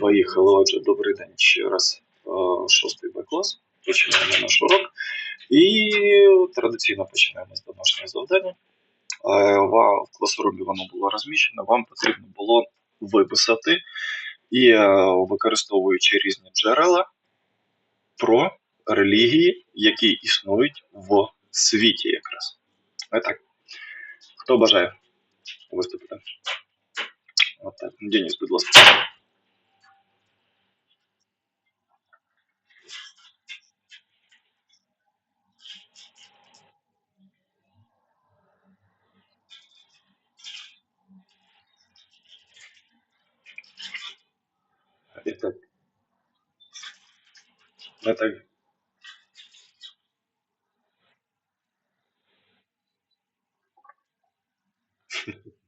Поїхали. Отже, добрий день ще раз. Е, Шостий Б клас. Починаємо наш урок. І традиційно починаємо з домашнього завдання. Е, В класрумі воно було розміщено. Вам потрібно було виписати і е, використовуючи різні джерела про релігії, які існують в світі якраз. А так. Хто бажає виступити? Отак. Деніс, будь ласка. І так. А так.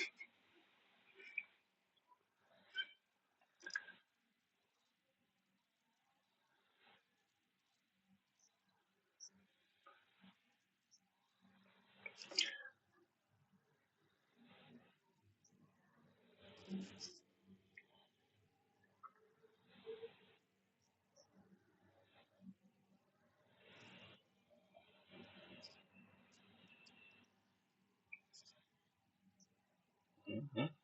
Mm-hmm.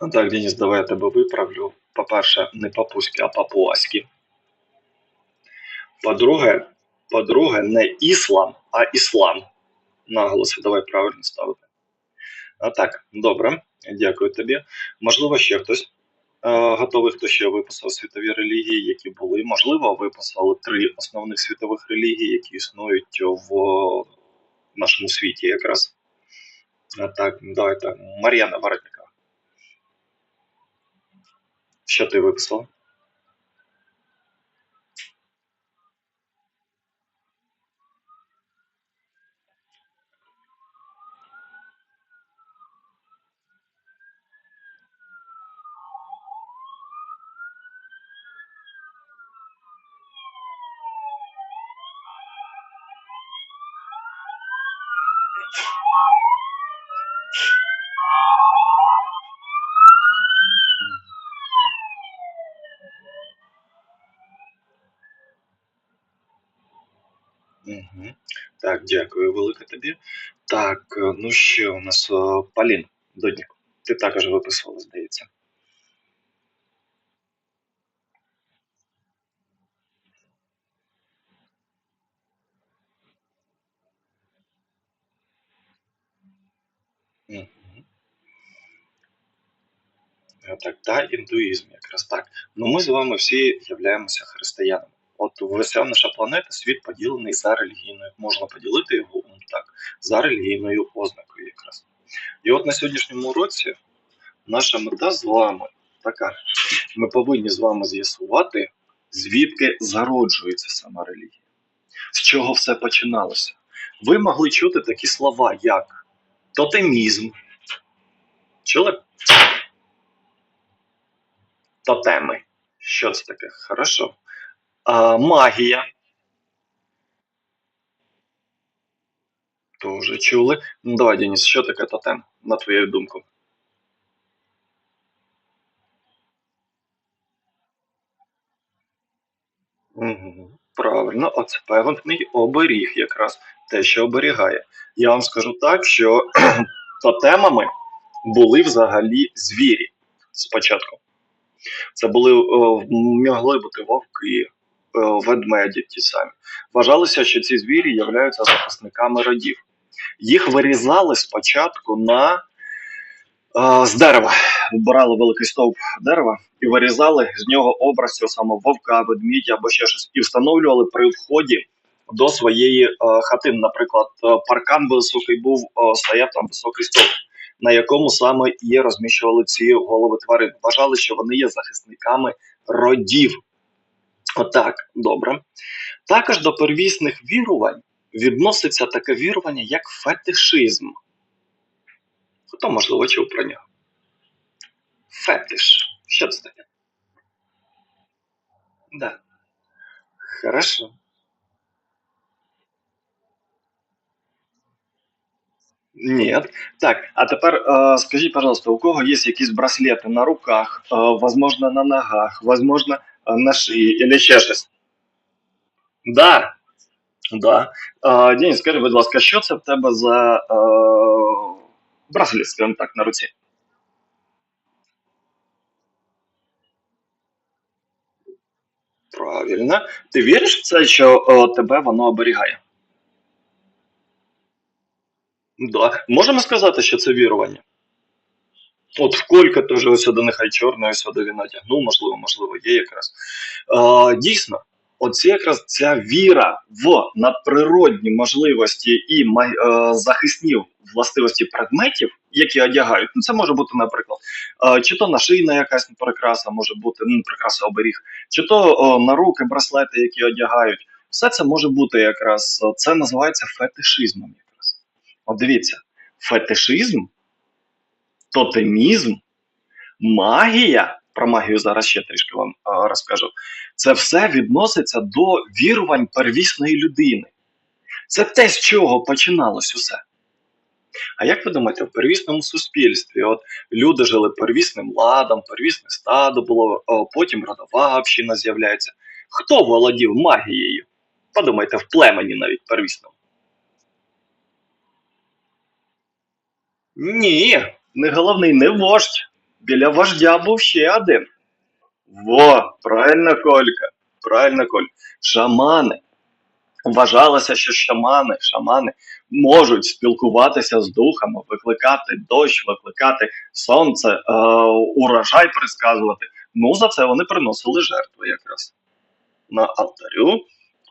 Ну так, Денис, давай я тебе виправлю. По-перше, не папуськи, а папуаськи. По-друге, по-друге, не іслам, а іслам. Наголоси давай правильно ставити. А так, добре, дякую тобі. Можливо, ще хтось е, готовий, хто ще виписав світові релігії, які були. Можливо, виписали три основних світових релігії, які існують в нашому світі якраз. Так, давайте. Мар'яна Воротникова. Що ти виписала? Угу. Так, дякую велике тобі. Так, е, ну ще у нас е, Полін Доднік. Ти також виписувала, здається. Е, Так, та індуїзм, якраз так. Ну ми з вами всі являємося християнами. От вся наша планета, світ поділений за релігійною. Можна поділити його ну, так, за релігійною ознакою якраз. І от на сьогоднішньому уроці наша мета з вами така. Ми повинні з вами з'ясувати, звідки зароджується сама релігія, з чого все починалося. Ви могли чути такі слова, як тотемізм. Чули? Тотеми. Що це таке? Хорошо. Магія. Тоже чули. Ну давай, Денис, що таке тотем, на твою думку? Угу. Правильно, оце певний оберіг якраз те, що оберігає. Я вам скажу так, що тотемами були взагалі звірі спочатку. Це були могли бути вовки, ведмеді ті самі. Вважалося, що ці звірі являються захисниками родів. Їх вирізали спочатку на е, з дерева. Брали великий стовп дерева і вирізали з нього образ цього самого вовка, ведмідя або ще щось, і встановлювали при вході до своєї е, хатини. Наприклад, е, паркан високий був, е, стояв там високий стовп, на якому саме і розміщували ці голови тварин. Вважали, що вони є захисниками родів. Отак, добре. Також до первісних вірувань відноситься таке вірування, як фетишизм. Хто, можливо, чув про нього? Фетиш. Що це таке? Да. Хорошо. Ні. Так, а тепер е, скажіть, пожалуйста, у кого є якісь браслети на руках, е, возможно, на ногах, возможно, на шиї, або ще щось? Да. Да. Е, Денис, скажи, будь ласка, що це в тебе за е, браслет, скажімо так, на руці? Правильно. Ти віриш в це, що е, тебе воно оберігає? Да. Можемо сказати, що це вірування. От в колька теж ось сюди нехай чорне, сюди він натягнув, можливо, можливо, є якраз. Е, дійсно, оце якраз ця віра в надприродні можливості і е, захисні властивості предметів, які одягають. Ну, це може бути, наприклад, е, чи то нашийна якась прикраса, може бути ну, прикраса оберіг, чи то е, на руки браслети, які одягають. Все це може бути якраз, це називається фетишизмом. Якраз. От дивіться, фетишизм тотемізм, магія. Про магію зараз ще трішки вам розкажу. Це все відноситься до вірувань первісної людини. Це те, з чого починалось усе. А як ви думаєте, в первісному суспільстві от люди жили первісним ладом, первісне стадо було, потім родова община з'являється. Хто володів магією? Подумайте, в племені навіть первісному. Ні, не головний, не вождь. Біля вождя був ще один. Во, правильно, Колька. Правильно, Коль. Шамани. Вважалося, що шамани, шамани можуть спілкуватися з духами, викликати дощ, викликати сонце, е, урожай предсказувати. Ну, за це вони приносили жертви якраз. На алтарю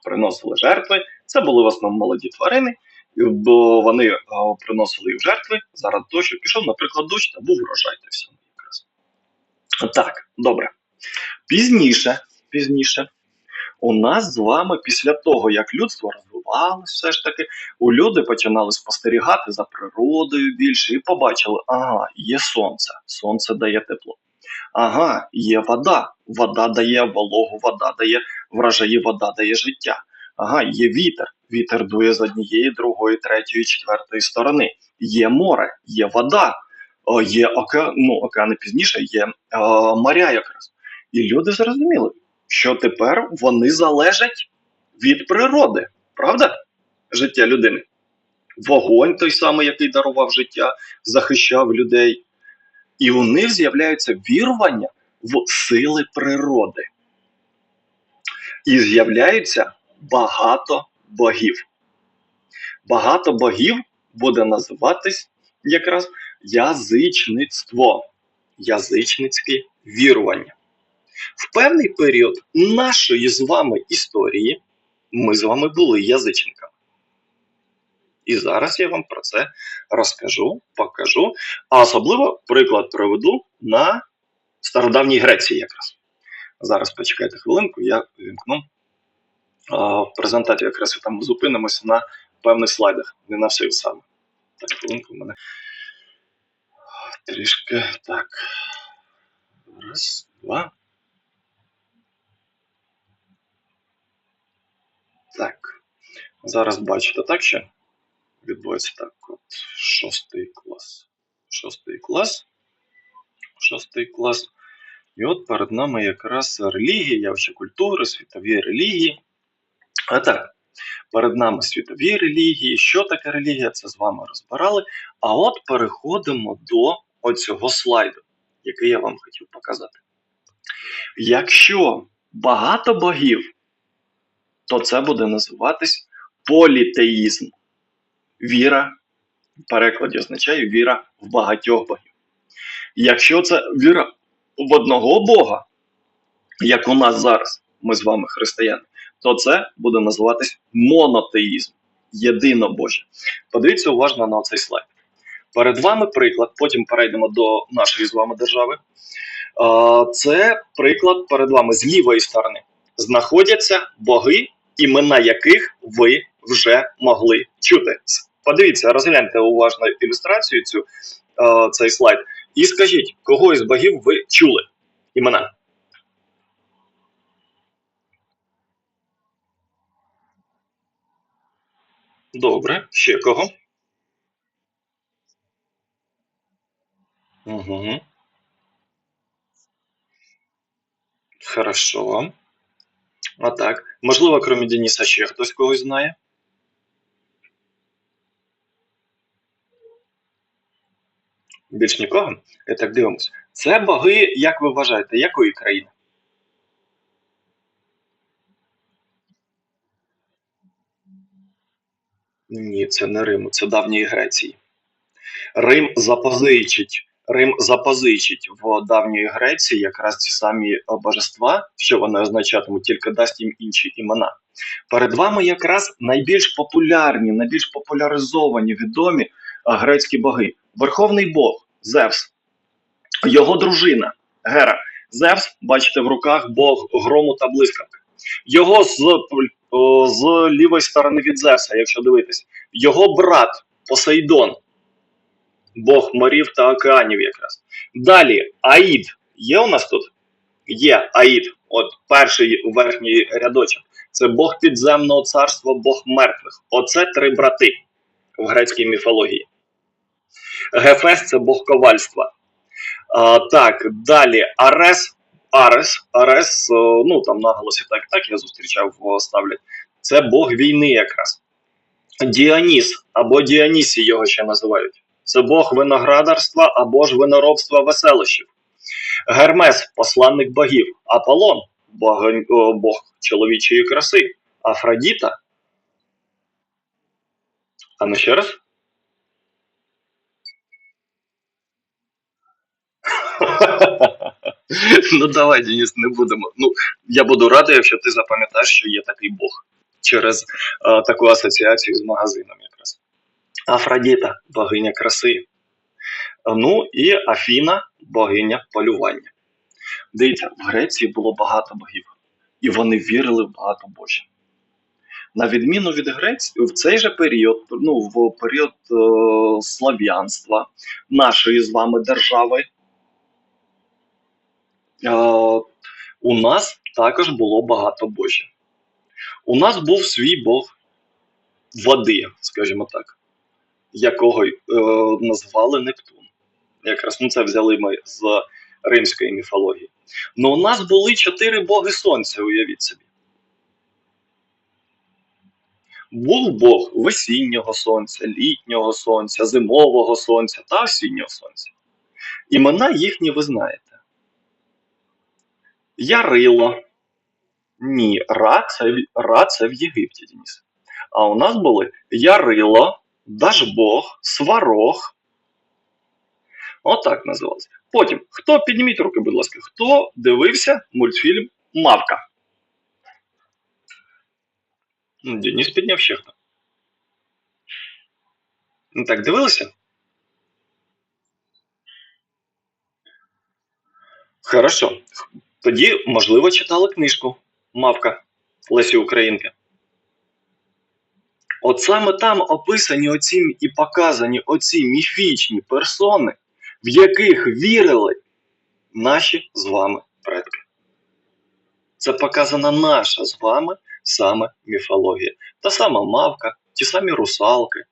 приносили жертви. Це були в основному молоді тварини, бо вони е, приносили в жертви заради того, пішов, наприклад, дощ та був врожай та все якраз. Так, добре. Пізніше, пізніше, у нас з вами після того, як людство розвивалося, все ж таки, у люди починали спостерігати за природою більше і побачили, ага, є сонце, сонце дає тепло. Ага, є вода, вода дає вологу, вода дає врожаї, вода дає життя. Ага, є вітер, вітер дує з однієї, другої, третьої, четвертої сторони. Є море, є вода, є океан, ну, океани пізніше, є е, моря якраз. І люди зрозуміли, що тепер вони залежать від природи, правда? Життя людини. Вогонь той самий, який дарував життя, захищав людей. І у них з'являються вірування в сили природи. І з'являється багато богів. Багато богів буде називатись якраз язичництво. язичницькі вірування. В певний період нашої з вами історії ми з вами були язичниками. І зараз я вам про це розкажу, покажу. А особливо приклад проведу на стародавній Греції якраз. Зараз почекайте хвилинку, я вімкну а, презентацію, якраз там зупинимося на певних слайдах, не на всіх саме. Так, хвилинку в мене трішки так. Раз, два. Так. Зараз бачите так, що відбувається так. От шостий клас. Шостий клас. Шостий клас. І от перед нами якраз релігія, явища культури, світові релігії. А так, перед нами світові релігії. Що таке релігія? Це з вами розбирали. А от переходимо до оцього слайду, який я вам хотів показати. Якщо багато богів, то це буде називатись політеїзм. Віра в перекладі означає віра в багатьох богів. Якщо це віра в одного Бога, як у нас зараз, ми з вами християни, то це буде називатись монотеїзм, єдинобожжя. Подивіться уважно на цей слайд. Перед вами приклад, потім перейдемо до нашої з вами держави. Це приклад перед вами з лівої сторони. Знаходяться боги, імена яких ви вже могли чути. Подивіться, розгляньте уважно ілюстрацію цю, цей слайд. І скажіть, кого із богів ви чули імена? Добре, ще кого? Угу. Хорошо. А так. Можливо, крім Дениса, ще хтось когось знає? Більш нікого? Я так дивимось. Це боги, як ви вважаєте, якої країни? Ні, це не Риму, це давньої Греції. Рим запозичить. Рим запозичить в давньої Греції якраз ці самі божества, що вони означатимуть, тільки дасть їм інші імена. Перед вами якраз найбільш популярні, найбільш популяризовані відомі е, грецькі боги. Верховний Бог Зевс, його дружина Гера. Зевс, бачите, в руках Бог грому та блискавки. Його з, з лівої сторони від Зевса, якщо дивитись, його брат Посейдон, Бог морів та океанів якраз. Далі Аїд. Є у нас тут? Є Аїд. От перший верхній рядочок. Це Бог підземного царства, Бог мертвих. Оце три брати в грецькій міфології. Гефес це Бог ковальства. А, так, далі Арес. Арес, Арес, ну там наголосі так так я зустрічав, о, ставлять. Це Бог війни якраз. Діаніс або Діанісі його ще називають. Це Бог виноградарства або ж виноробства веселощів. Гермес посланник богів. Аполлон бог, бог чоловічої краси. Афродіта. А ну ще раз. ну давай, Денис, не будемо. Ну, я буду радий, якщо ти запам'ятаєш, що є такий Бог через е, таку асоціацію з магазином якраз. Афродіта богиня краси. Ну і Афіна богиня полювання. Дивіться, в Греції було багато богів, і вони вірили в багато божжя. На відміну від Греції, в цей же період, ну, в період е, слав'янства нашої з вами держави, у нас також було багато божжя. У нас був свій Бог води, скажімо так, якого е, назвали Нептун. Якраз ну, це взяли ми з римської міфології. Ну, у нас були чотири боги сонця, уявіть собі. Був Бог весіннього сонця, літнього сонця, зимового сонця та осіннього сонця. Імена їхні ви знаєте. Ярило. Ні, Ра це, в- Ра це в Єгипті, Денис. А у нас були Ярило, Дажбог, Сварог. Отак називався. Потім, хто підніміть руки, будь ласка, хто дивився мультфільм Мавка? Ну, Денис підняв ще хто. Ну так, дивилися? Хорошо. Тоді, можливо, читали книжку Мавка Лесі Українки. От саме там описані оці і показані оці міфічні персони, в яких вірили наші з вами предки. Це показана наша з вами саме міфологія. Та сама мавка, ті самі русалки,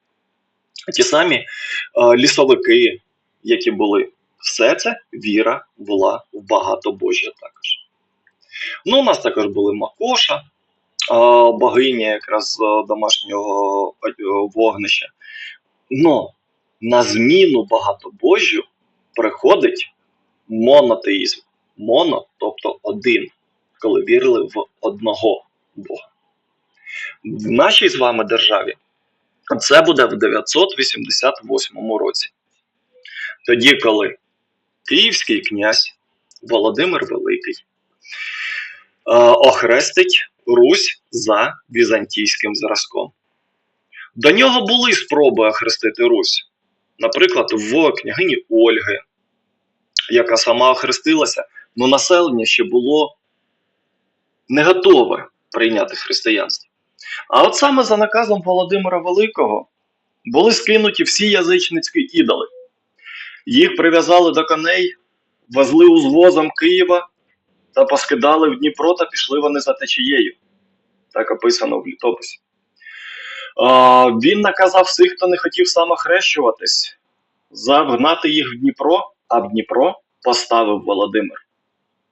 ті самі е, лісовики, які були. Все це віра була в багатобожжя також. Ну, у нас також були Макоша, богиня якраз е, домашнього е, вогнища. Но на зміну багатобожжю приходить монотеїзм. Моно, тобто один, коли вірили в одного Бога. В нашій з вами державі це буде в 988 році. Тоді, коли Київський князь Володимир Великий е, охрестить Русь за візантійським зразком. До нього були спроби охрестити Русь. Наприклад, в княгині Ольги, яка сама охрестилася, але населення ще було не готове прийняти християнство. А от саме за наказом Володимира Великого були скинуті всі язичницькі ідоли. Їх прив'язали до коней, везли узвозом Києва та поскидали в Дніпро та пішли вони за течією. Так описано в літописі. А, він наказав всіх, хто не хотів самохрещуватись, загнати їх в Дніпро, а в Дніпро поставив Володимир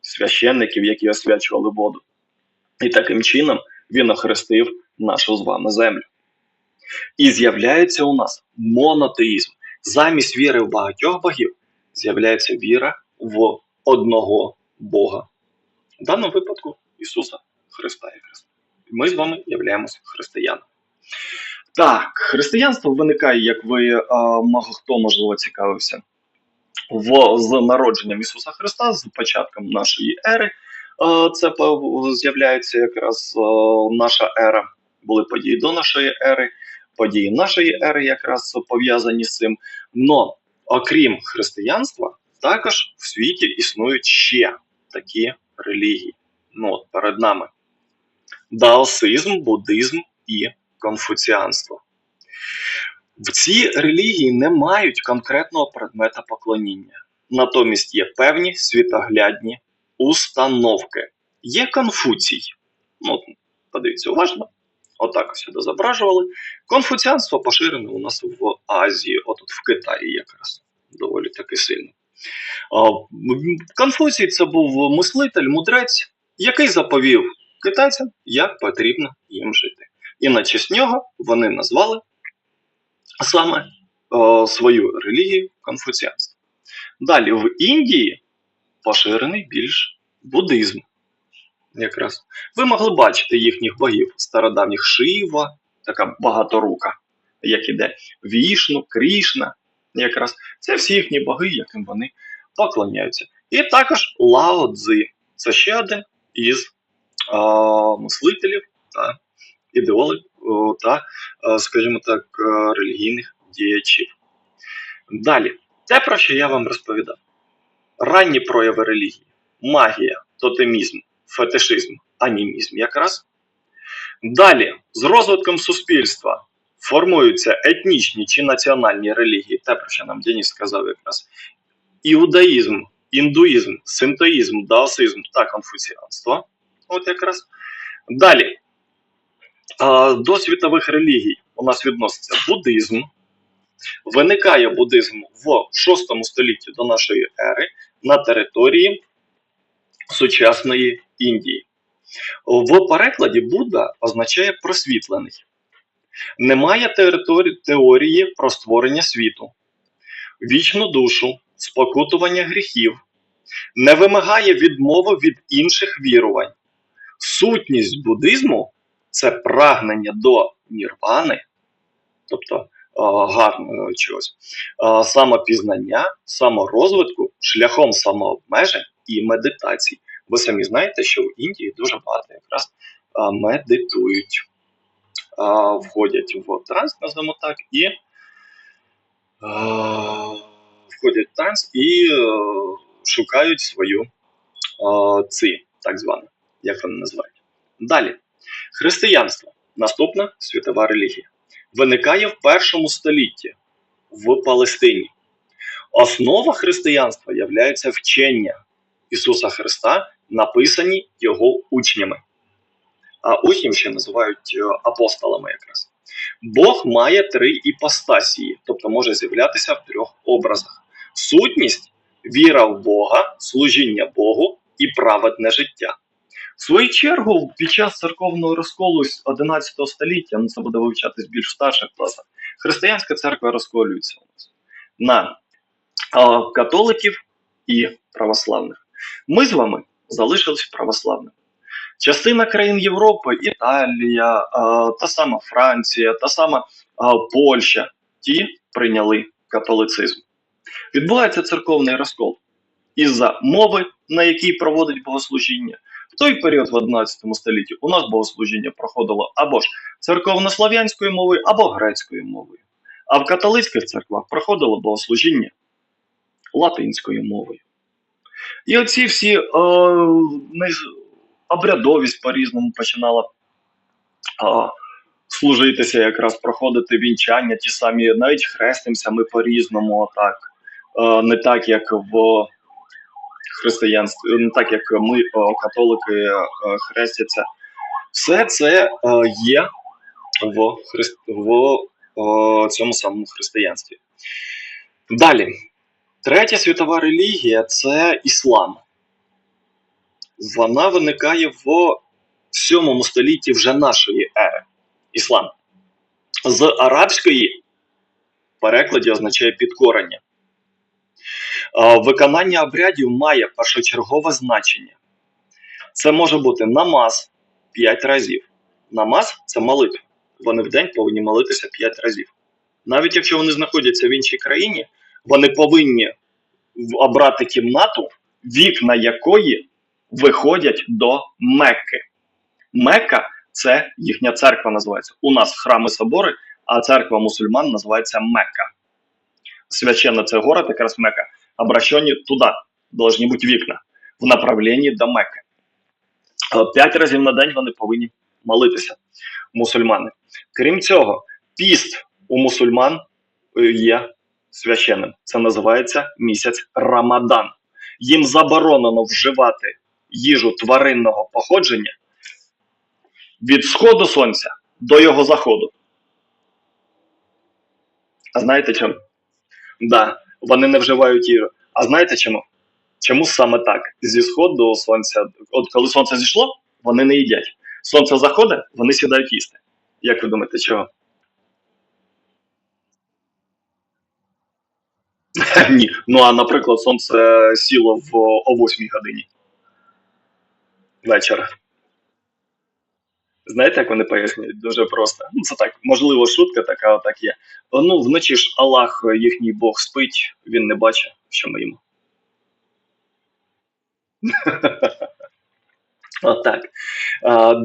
священників, які освячували воду. І таким чином він охрестив нашу з вами землю. І з'являється у нас монотеїзм. Замість віри в багатьох богів з'являється віра в одного Бога. В даному випадку Ісуса Христа якраз. Ми з вами являємося християнами. Так, християнство виникає, як ви а, хто можливо цікавився, в, з народженням Ісуса Христа, з початком нашої ери. А, це з'являється якраз а, наша ера. Були події до нашої ери, події нашої ери якраз пов'язані з цим. Но окрім християнства, також в світі існують ще такі релігії. Ну, от перед нами: даосизм, буддизм і конфуціанство. В цій релігії не мають конкретного предмета поклоніння. Натомість є певні світоглядні установки. Є Конфуцій. Ну, подивіться уважно. Отак ось сюди зображували. Конфуціанство поширене у нас в Азії, отут в Китаї якраз доволі таки сильно. Конфуцій це був мислитель, мудрець, який заповів китайцям, як потрібно їм жити. І на честь нього вони назвали саме свою релігію конфуціанство. Далі в Індії поширений більш буддизм. Якраз ви могли бачити їхніх богів стародавніх Шива, така багаторука, як іде Вішну, Крішна. Якраз це всі їхні боги, яким вони поклоняються. І також Лао Цзи. Це ще один із а, мислителів та ідеологів та, скажімо так, релігійних діячів. Далі, те, про що я вам розповідав: ранні прояви релігії, магія, тотемізм, фетишизм, анімізм якраз. Далі, з розвитком суспільства формуються етнічні чи національні релігії, те, про що нам Деніс сказав якраз. Іудаїзм, індуїзм, синтоїзм, даосизм та конфуціанство. От якраз. Далі. До світових релігій у нас відноситься буддизм. Виникає буддизм в 6 столітті до нашої ери на території сучасної Індії. В перекладі Будда означає просвітлений. Немає теорії про створення світу, вічну душу, спокутування гріхів, не вимагає відмови від інших вірувань. Сутність буддизму це прагнення до нірвани, тобто гарного чогось. Самопізнання, саморозвитку, шляхом самообмежень і медитацій. Ви самі знаєте, що в Індії дуже багато якраз медитують, входять в транс, назвемо так, і входять в транс і е, шукають свою ци, так звану, як вони називають. Далі. Християнство. Наступна світова релігія. Виникає в першому столітті в Палестині. Основа християнства є вчення Ісуса Христа, написані його учнями. А учнів ще називають е, апостолами якраз. Бог має три іпостасії, тобто може з'являтися в трьох образах: сутність, віра в Бога, служіння Богу і праведне життя. В свою чергу, під час церковного розколу з 11 століття, ну це буде вивчатись більш старших класах, християнська церква розколюється у нас на католиків і православних. Ми з вами залишились православними. Частина країн Європи, Італія, та сама Франція, та сама Польща, ті прийняли католицизм. Відбувається церковний розкол із-за мови, на якій проводить богослужіння. В той період, в 11 столітті, у нас богослужіння проходило або ж церковнослов'янською мовою, або грецькою мовою. А в католицьких церквах проходило богослужіння латинською мовою. І оці всі е, обрядовість по-різному починала е, служитися, якраз проходити вінчання, ті самі, навіть хрестимося ми по-різному, так. Е, не так, як в християнстві, не так як ми, католики, е, хрестяться. Все це е, є в, христ... в цьому самому християнстві. Далі. Третя світова релігія це іслам. Вона виникає в 7 столітті вже нашої ери. Іслам. З арабської в перекладі означає підкорення. Виконання обрядів має першочергове значення. Це може бути намаз 5 разів. Намаз це молитва. Вони в день повинні молитися 5 разів. Навіть якщо вони знаходяться в іншій країні, вони повинні обрати кімнату, вікна якої виходять до Мекки. Мекка це їхня церква називається. У нас храми собори, а церква мусульман називається Мекка. Священна це город, якраз Мекка обращені туди, должні бути вікна в направленні до Мекки. Е, п'ять разів на день вони повинні молитися, мусульмани. Крім цього, піст у мусульман е, є священним. Це називається місяць Рамадан. Їм заборонено вживати їжу тваринного походження від сходу сонця до його заходу. А знаєте чому? Да, вони не вживають їжу. А знаєте чому? Чому саме так? Зі сходу сонця, от коли сонце зійшло, вони не їдять. Сонце заходить, вони сідають їсти. Як ви думаєте, чого? Ні. Ну а наприклад, сонце сіло в о 8 годині вечора. Знаєте, як вони пояснюють? Дуже просто. Ну, це так, можливо, шутка така, так є. Ну, вночі ж Аллах, їхній Бог спить, він не бачить, що ми їмо. Отак.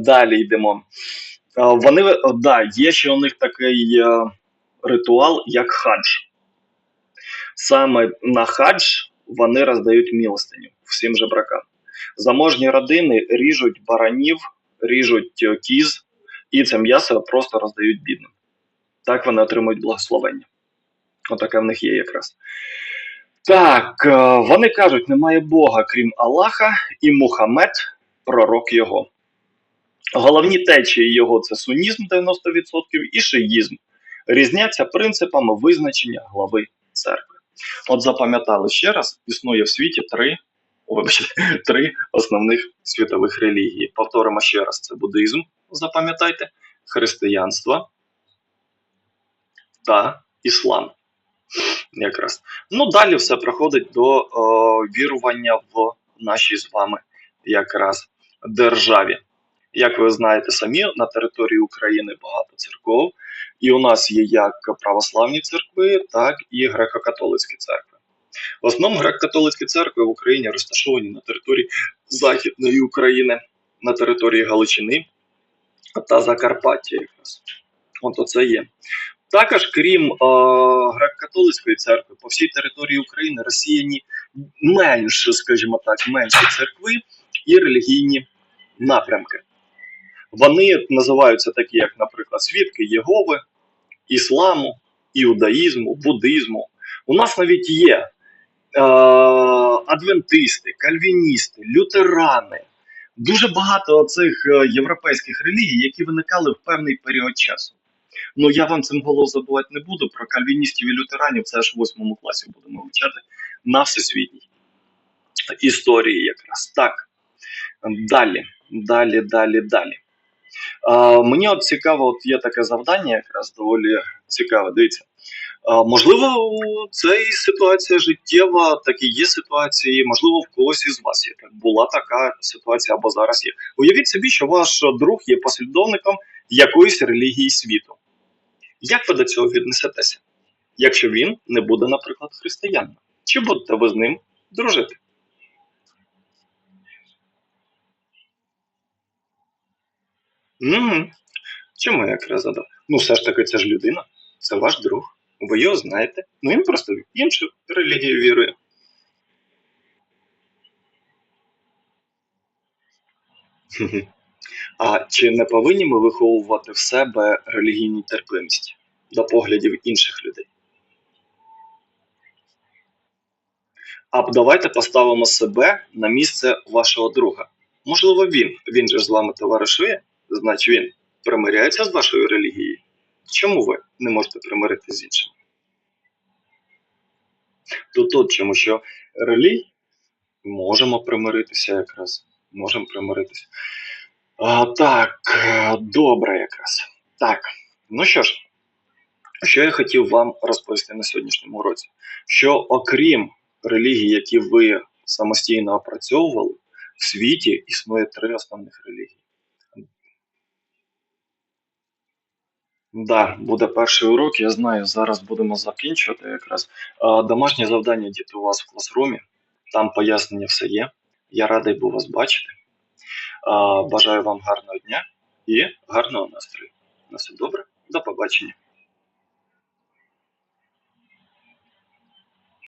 Далі йдемо. Вони, да, є ще у них такий е, ритуал, як хадж. Саме на хадж вони роздають милостиню всім жебракам. Заможні родини ріжуть баранів ріжуть е, кіз, і це м'ясо просто роздають бідним. Так вони отримують благословення. Отаке в них є якраз. Так, е, вони кажуть, немає Бога, крім Аллаха, і Мухаммед пророк його. Головні течії його це сунізм 90% і шиїзм. Різняться принципами визначення глави церкви. От запам'ятали ще раз: існує в світі три вибачте, три основних світових релігії. Повторимо ще раз: це буддизм, запам'ятайте, християнство та іслам. Якраз. Ну, далі все приходить до о, вірування в нашій з вами якраз державі. Як ви знаєте самі, на території України багато церков, і у нас є як православні церкви, так і греко-католицькі церкви. В основному греко-католицькі церкви в Україні розташовані на території Західної України, на території Галичини та Закарпаття якраз. От оце є. Також, крім е, греко-католицької церкви, по всій території України розсіяні менше, скажімо так, менші церкви і релігійні напрямки. Вони називаються такі, як, наприклад, свідки Єгови, ісламу, іудаїзму, буддизму. У нас навіть є е, адвентисти, кальвіністи, лютерани. Дуже багато цих е, європейських релігій, які виникали в певний період часу. Ну я вам цим голов забувати не буду. Про кальвіністів і лютеранів це аж в восьмому класі будемо вивчати на всесвітній історії, якраз так. Далі, далі, далі, далі. Мені от цікаво, от є таке завдання, якраз доволі цікаве. Дивіться. Можливо, це і ситуація життєва, так і є ситуації, можливо, в когось із вас є. Була така ситуація або зараз є. Уявіть собі, що ваш друг є послідовником якоїсь релігії світу. Як ви до цього віднесетеся, якщо він не буде, наприклад, християнином? Чи будете ви з ним дружити? Угу. Чому я якраз задав? Ну, все ж таки, це ж людина, це ваш друг. Ви його знаєте. Ну він просто в іншу релігію вірує. А чи не повинні ми виховувати в себе релігійну терпимість до поглядів інших людей? А давайте поставимо себе на місце вашого друга. Можливо, він. Він же з вами товаришує, значить він примиряється з вашою релігією. Чому ви не можете примиритися з іншим? Тут от чому що релігій можемо примиритися якраз. Можемо примиритися. А, так, добре якраз. Так, ну що ж, що я хотів вам розповісти на сьогоднішньому уроці? Що окрім релігій, які ви самостійно опрацьовували, в світі існує три основних релігії. Да, буде перший урок, я знаю, зараз будемо закінчувати якраз. А, домашнє завдання діти у вас в класрумі, там пояснення все є. Я радий був вас бачити. А, бажаю вам гарного дня і гарного настрою. На все добре, до побачення.